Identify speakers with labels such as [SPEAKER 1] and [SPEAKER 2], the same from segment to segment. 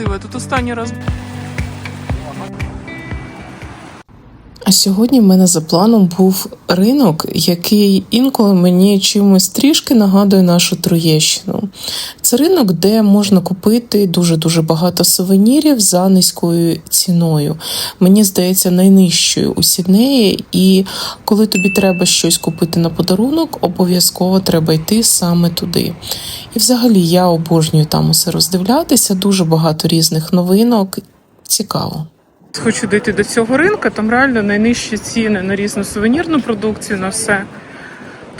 [SPEAKER 1] красиве. Тут останній раз
[SPEAKER 2] А сьогодні в мене за планом був ринок, який інколи мені чимось трішки нагадує нашу Троєщину. Це ринок, де можна купити дуже дуже багато сувенірів за низькою ціною. Мені здається, найнижчою у Сіднеї. І коли тобі треба щось купити на подарунок, обов'язково треба йти саме туди. І взагалі я обожнюю там усе роздивлятися. Дуже багато різних новинок. Цікаво.
[SPEAKER 1] Хочу дійти до цього ринку. Там реально найнижчі ціни на різну сувенірну продукцію, на все.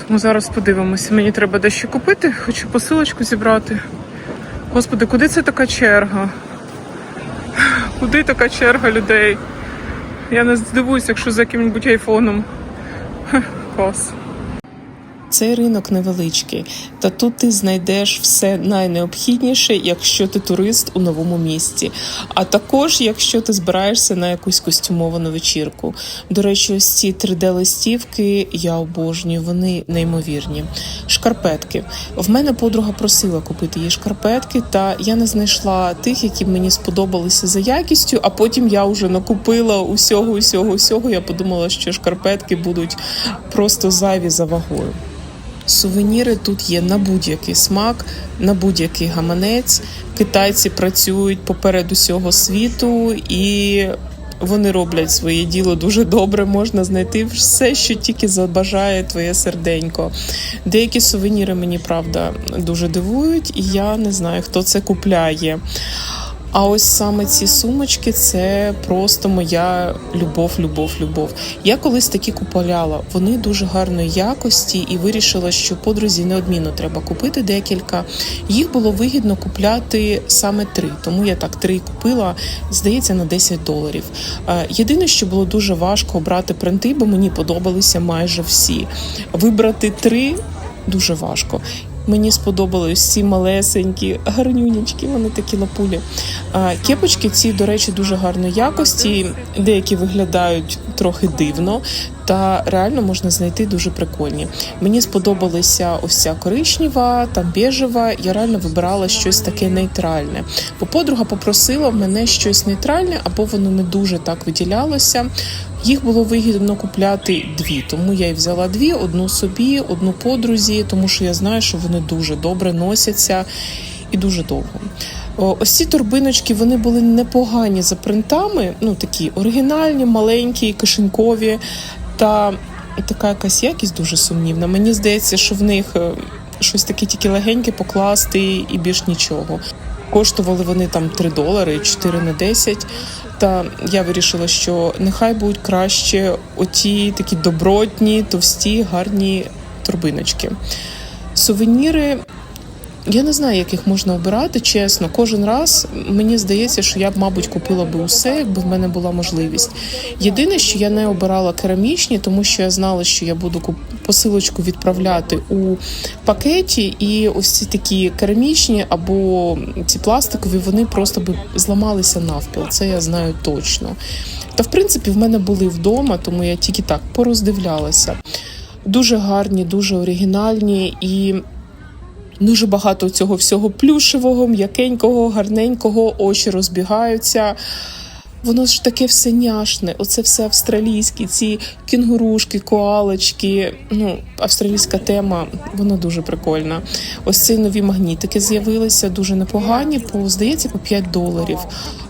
[SPEAKER 1] Тому зараз подивимося. Мені треба дещо купити, хочу посилочку зібрати. Господи, куди це така черга? Куди така черга людей? Я не здивуюся, якщо за яким-небудь айфоном. Клас.
[SPEAKER 2] Цей ринок невеличкий, та тут ти знайдеш все найнеобхідніше, якщо ти турист у новому місті. А також якщо ти збираєшся на якусь костюмовану вечірку. До речі, ось ці 3D-листівки я обожнюю, вони неймовірні. Шкарпетки. В мене подруга просила купити їй шкарпетки, та я не знайшла тих, які мені сподобалися за якістю. А потім я вже накупила усього, усього, усього. Я подумала, що шкарпетки будуть просто зайві за вагою. Сувеніри тут є на будь-який смак, на будь-який гаманець. Китайці працюють поперед усього світу і вони роблять своє діло дуже добре. Можна знайти все, що тільки забажає твоє серденько. Деякі сувеніри мені правда дуже дивують, і я не знаю, хто це купляє. А ось саме ці сумочки це просто моя любов, любов, любов. Я колись такі купувала. Вони дуже гарної якості і вирішила, що подрузі неодмінно треба купити декілька. Їх було вигідно купляти саме три, тому я так три купила, здається, на 10 доларів. Е, Єдине, що було дуже важко обрати принти, бо мені подобалися майже всі. Вибрати три дуже важко. Мені сподобались ці малесенькі, гарнюнячки, вони такі лапулі. пулі Кепочки ці, до речі, дуже гарної якості. Деякі виглядають трохи дивно, та реально можна знайти дуже прикольні. Мені сподобалися ось ця коричнева, там бежева. Я реально вибирала щось таке нейтральне. Бо подруга попросила в мене щось нейтральне, або воно не дуже так виділялося. Їх було вигідно купляти дві, тому я й взяла дві: одну собі, одну подрузі, тому що я знаю, що вони дуже добре носяться і дуже довго. Ось ці торбиночки вони були непогані за принтами, ну такі оригінальні, маленькі, кишенькові, та така якась якість дуже сумнівна. Мені здається, що в них е, щось таке тільки легеньке покласти і більш нічого. Коштували вони там 3 долари, 4 на 10. Та я вирішила, що нехай будуть краще оті такі добротні, товсті, гарні торбиночки. Сувеніри. Я не знаю, як їх можна обирати, чесно. Кожен раз мені здається, що я б, мабуть, купила би усе, якби в мене була можливість. Єдине, що я не обирала керамічні, тому що я знала, що я буду посилочку відправляти у пакеті, і ось ці такі керамічні або ці пластикові, вони просто би зламалися навпіл. Це я знаю точно. Та в принципі в мене були вдома, тому я тільки так пороздивлялася. Дуже гарні, дуже оригінальні і. Дуже багато цього всього плюшевого, м'якенького, гарненького, очі розбігаються. Воно ж таке все няшне, оце все австралійське, ці кінгурушки, коалочки. Ну, австралійська тема, вона дуже прикольна. Ось ці нові магнітики з'явилися, дуже непогані, по здається, по 5 доларів.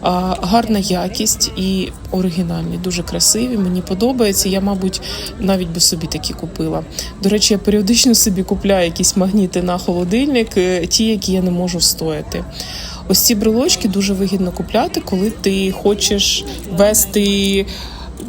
[SPEAKER 2] А, гарна якість і оригінальні, дуже красиві. Мені подобається. Я, мабуть, навіть би собі такі купила. До речі, я періодично собі купляю якісь магніти на холодильник, е, ті, які я не можу встояти. Ось ці брелочки дуже вигідно купляти, коли ти хочеш вести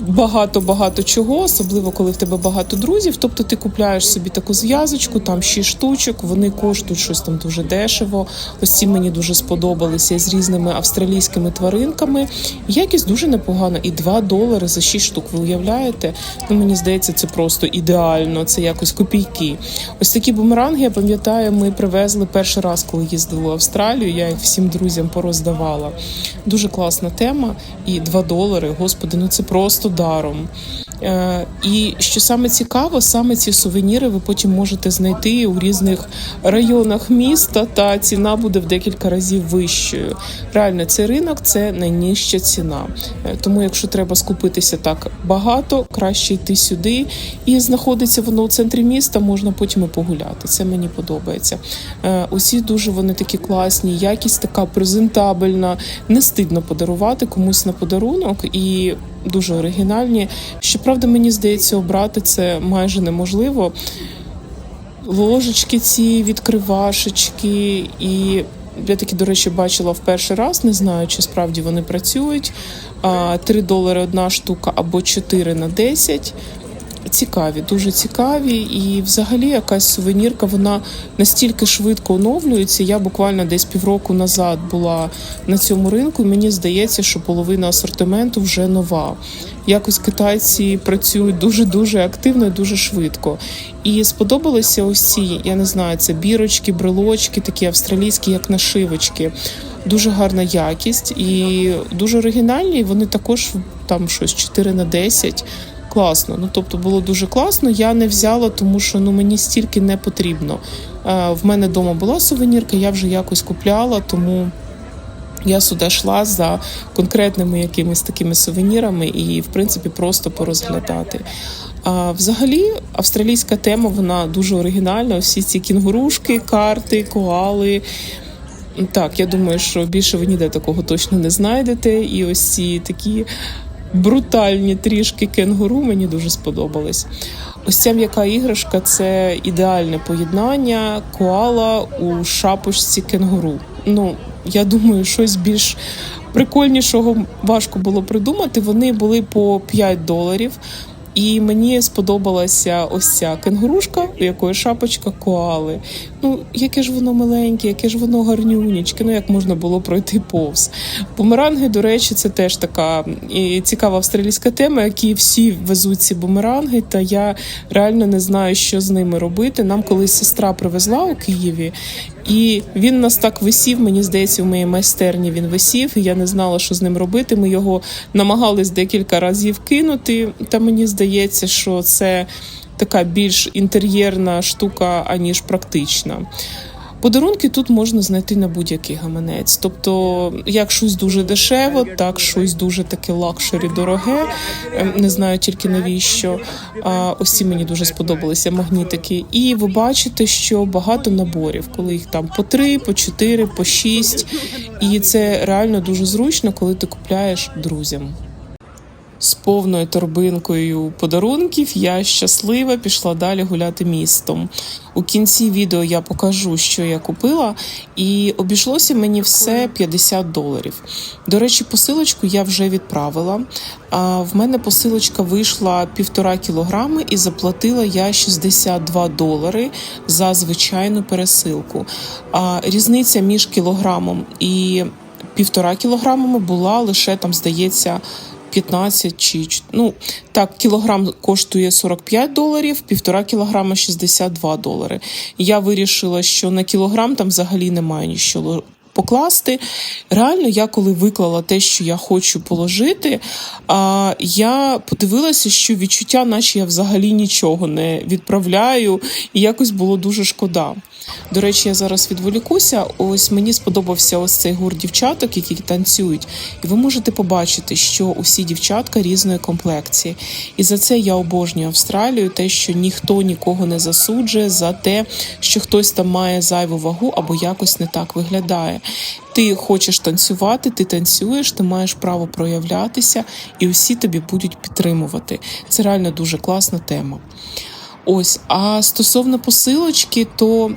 [SPEAKER 2] багато-багато чого, особливо коли в тебе багато друзів. Тобто ти купляєш собі таку зв'язочку, там 6 штучок, вони коштують щось там дуже дешево. Ось ці мені дуже сподобалися з різними австралійськими тваринками. Якість дуже непогана. І 2 долари за 6 штук. Ви уявляєте? Ну мені здається, це просто ідеально. Це якось копійки. Ось такі бумеранги, я пам'ятаю, ми привезли перший раз, коли їздили в Австралію. Я їх всім друзям пороздавала. Дуже класна тема. І 2 долари. Господи, ну це просто даром. Е, І що саме цікаво, саме ці сувеніри ви потім можете знайти у різних районах міста, та ціна буде в декілька разів вищою. Реально, цей ринок це найнижча ціна. Е, Тому, якщо треба скупитися так багато, краще йти сюди. І знаходиться воно у центрі міста, можна потім і погуляти. Це мені подобається. Е, Усі дуже вони такі класні, якість така презентабельна, не стидно подарувати комусь на подарунок і дуже оригінальні. Щоправда, мені здається, обрати це майже неможливо. Ложечки ці відкривашечки і. Я таки, до речі, бачила в перший раз, не знаю, чи справді вони працюють. А, 3 долари одна штука або 4 на 10. Цікаві, дуже цікаві. І взагалі якась сувенірка, вона настільки швидко оновлюється. Я буквально десь півроку назад була на цьому ринку. і Мені здається, що половина асортименту вже нова. Якось китайці працюють дуже дуже активно і дуже швидко. І сподобалися ось ці, я не знаю, це бірочки, брелочки, такі австралійські, як нашивочки. Дуже гарна якість і дуже оригінальні. Вони також там щось 4 на 10 класно. Ну тобто було дуже класно. Я не взяла, тому що ну мені стільки не потрібно. Е, в мене вдома була сувенірка, я вже якось купляла, тому. Я сюди йшла за конкретними якимись такими сувенірами і, в принципі, просто порозглядати. А взагалі, австралійська тема вона дуже оригінальна. Всі ці кінгурушки, карти, коали. Так, я думаю, що більше ви ніде такого точно не знайдете. І ось ці такі брутальні трішки кенгуру мені дуже сподобались. Ось ця м'яка іграшка це ідеальне поєднання коала у шапочці кенгуру. Ну, я думаю, щось більш прикольнішого важко було придумати. Вони були по 5 доларів. І мені сподобалася ось ця кенгурушка, у якої шапочка коали. Ну, яке ж воно миленьке, яке ж воно гарнюнічке, ну як можна було пройти повз. Бумеранги, до речі, це теж така цікава австралійська тема, які всі везуть ці бумеранги, та я реально не знаю, що з ними робити. Нам колись сестра привезла у Києві, і він нас так висів. Мені здається, в моїй майстерні він висів. і Я не знала, що з ним робити. Ми його намагались декілька разів кинути. Та мені здається, що це така більш інтер'єрна штука, аніж практична. Подарунки тут можна знайти на будь-який гаманець. Тобто, як щось дуже дешево, так щось дуже таке лакшері дороге. Ем, Не знаю тільки навіщо. А ось ці мені дуже сподобалися магнітики. І ви бачите, що багато наборів, коли їх там по три, по чотири, по шість. І це реально дуже зручно, коли ти купляєш друзям. З повною торбинкою подарунків я щаслива пішла далі гуляти містом. У кінці відео я покажу, що я купила, і обійшлося мені все 50 доларів. До речі, посилочку я вже відправила. А в мене посилочка вийшла півтора кілограми і заплатила я 62 долари за звичайну пересилку. А різниця між кілограмом і півтора кілограмами була лише там, здається. 15 чи ну так, кілограм коштує 45 доларів, півтора кілограма 62 долари. Я вирішила, що на кілограм там взагалі немає нічого покласти. Реально, я коли виклала те, що я хочу положити, а я подивилася, що відчуття, наче я взагалі нічого не відправляю, і якось було дуже шкода. До речі, я зараз відволікуся. Ось мені сподобався ось цей гурт дівчаток, які танцюють. І ви можете побачити, що усі дівчатка різної комплекції. І за це я обожнюю Австралію, те, що ніхто нікого не засуджує за те, що хтось там має зайву вагу або якось не так виглядає. Ти хочеш танцювати, ти танцюєш, ти маєш право проявлятися, і усі тобі будуть підтримувати. Це реально дуже класна тема. Ось, а стосовно посилочки, то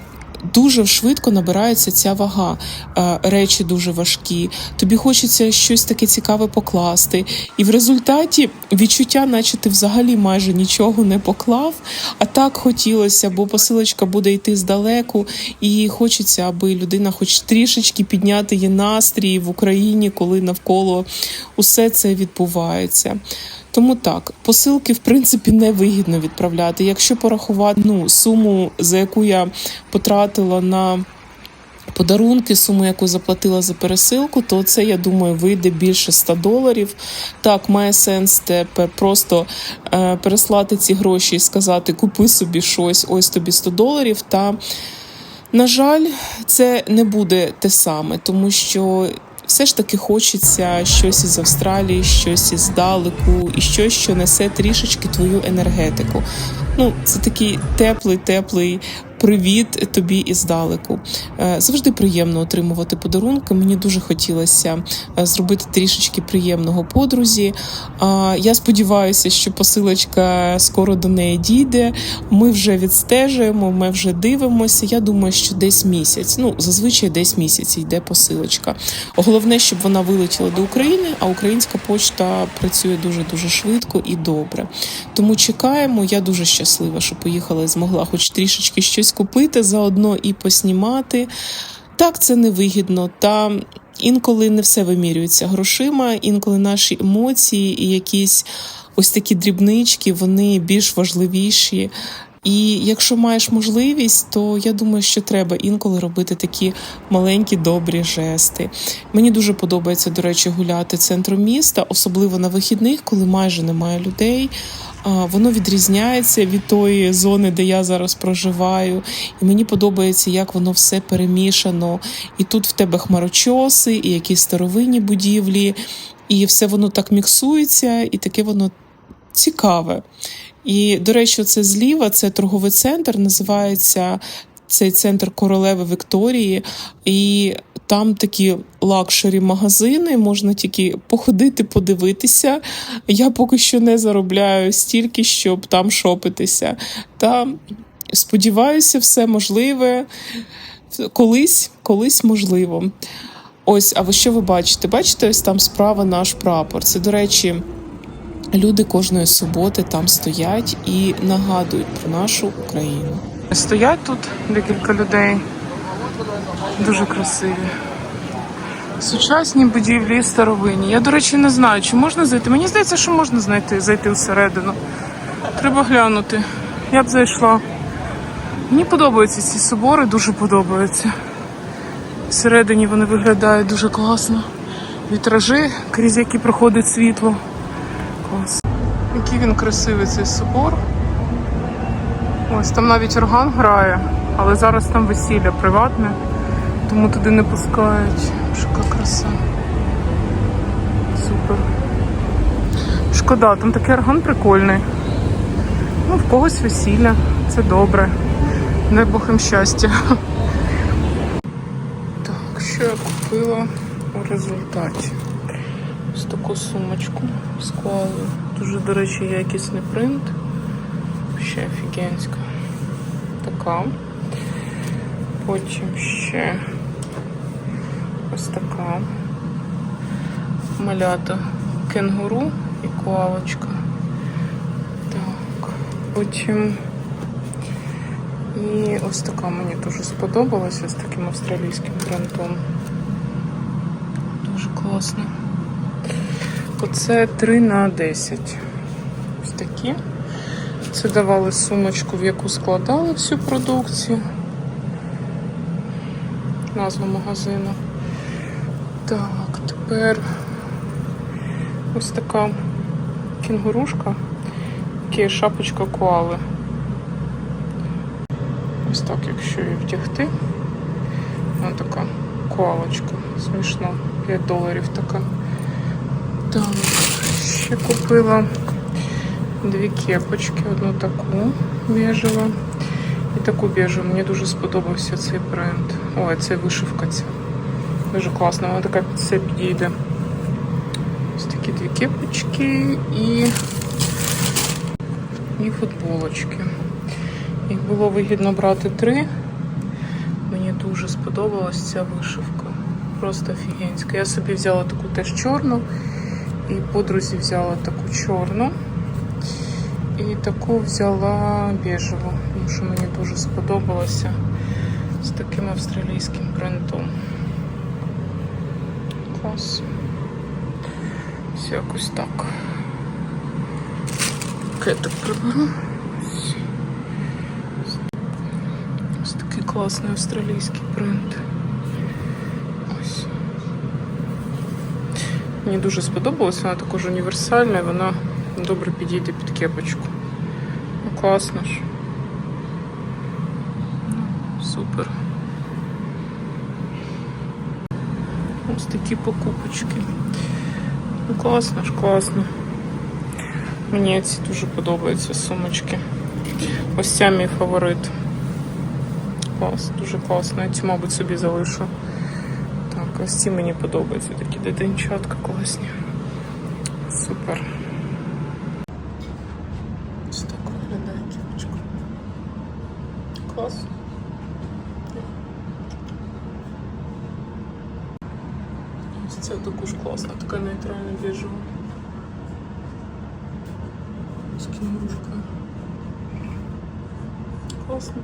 [SPEAKER 2] дуже швидко набирається ця вага. Е, Речі дуже важкі. Тобі хочеться щось таке цікаве покласти. І в результаті відчуття, наче ти взагалі майже нічого не поклав. А так хотілося, бо посилочка буде йти здалеку, і хочеться, аби людина, хоч трішечки підняти її настрій в Україні, коли навколо усе це відбувається. Тому так, посилки в принципі не вигідно відправляти. Якщо порахувати ну, суму, за яку я потратила на подарунки, суму, яку заплатила за пересилку, то це, я думаю, вийде більше 100 доларів. Так, має сенс тепер просто е, переслати ці гроші і сказати: купи собі щось, ось тобі 100 доларів. Та, на жаль, це не буде те саме, тому що. Все ж таки хочеться щось із Австралії, щось із далеку, і щось, що несе трішечки твою енергетику. Ну, це такий теплий, теплий привіт тобі іздалеку. Е, Завжди приємно отримувати подарунки. Мені дуже хотілося е, зробити трішечки приємного подрузі. Я сподіваюся, що посилочка скоро до неї дійде. Ми вже відстежуємо, ми вже дивимося. Я думаю, що десь місяць. Ну, зазвичай десь місяць йде посилочка. Головне, щоб вона вилетіла до України, а українська почта працює дуже дуже швидко і добре. Тому чекаємо. Я дуже щаслива, що поїхала і змогла хоч трішечки щось купити заодно і поснімати. Так, це невигідно. Та інколи не все вимірюється грошима, інколи наші емоції і якісь ось такі дрібнички, вони більш важливіші. І якщо маєш можливість, то я думаю, що треба інколи робити такі маленькі добрі жести. Мені дуже подобається, до речі, гуляти центром міста, особливо на вихідних, коли майже немає людей. Воно відрізняється від тої зони, де я зараз проживаю. І мені подобається, як воно все перемішано. І тут в тебе хмарочоси, і якісь старовинні будівлі, і все воно так міксується, і таке воно цікаве. І, до речі, це зліва, це торговий центр, називається цей центр королеви Вікторії. І там такі лакшері магазини, можна тільки походити, подивитися. Я поки що не заробляю стільки, щоб там шопитися. Та сподіваюся, все можливе. Колись, колись можливо. Ось, а ви що ви бачите? Бачите, ось там справа наш прапор. Це, до речі, люди кожної суботи там стоять і нагадують про нашу Україну.
[SPEAKER 1] Стоять тут декілька людей. Дуже красиві. Сучасні будівлі старовинні. Я, до речі, не знаю, чи можна зайти. Мені здається, що можна знайти, зайти всередину. Треба глянути. Я б зайшла. Мені подобаються ці собори, дуже подобаються. Всередині вони виглядають дуже класно. Вітражі, крізь які проходить світло. Клас. Який він красивий цей собор. Ось там навіть орган грає, але зараз там весілля приватне, тому туди не пускають. Шика краса. Супер. Шкода, там такий орган прикольний. Ну, в когось весілля. Це добре. Дай Бог їм щастя. Так, що я купила у результаті? Ось таку сумочку з коалою. Дуже, до речі, якісний принт. Ще офігенська. Така. Потім ще ось така. Малята кенгуру і коалочка. Так. Потім і ось така мені дуже сподобалася з таким австралійським принтом. Дуже класно. Оце 3 на 10. Ось такі. Це давали сумочку, в яку складали всю продукцію. Назва магазину. Так, тепер ось така кінгурушка, яка шапочка коали. Ось так, якщо її вдягти. Вона така коалочка. Смішно. 5 доларів така. Так, ще купила дві кепочки, одну таку біжеву і таку біжеву. Мені дуже сподобався цей принт. Ой, це вишивка ця. Дуже класна, вона така під все підійде. Ось такі дві кепочки і, і футболочки. Їх було вигідно брати три. Мені дуже сподобалась ця вишивка. Просто офігенська. Я собі взяла таку теж чорну. І подрузі взяла таку чорну. І таку взяла біжеву, тому що мені дуже сподобалося таким австралийским принтом. Класс. Все якось так. Кетик приберу. Ось такий класний австралійський принт. Ось. Мені дуже сподобалось, вона також універсальна, вона добре підійде під кепочку. Ну, класно ж. Ось такі покупочки. Ну, класно ж, класно. Мені ці дуже подобаються сумочки. Ось ця мій фаворит. Клас, дуже класно. Я цю, мабуть, собі залишу. Так, ось ці мені подобаються. Такі дитинчатка класні. Супер. також класна, така нейтральна біжова. З кінгурушкою. Класно.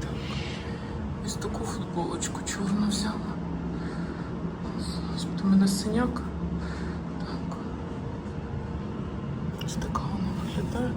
[SPEAKER 1] Так. Ось таку футболочку чорну взяла. Господи, у мене синяк. Так. Ось така вона виглядає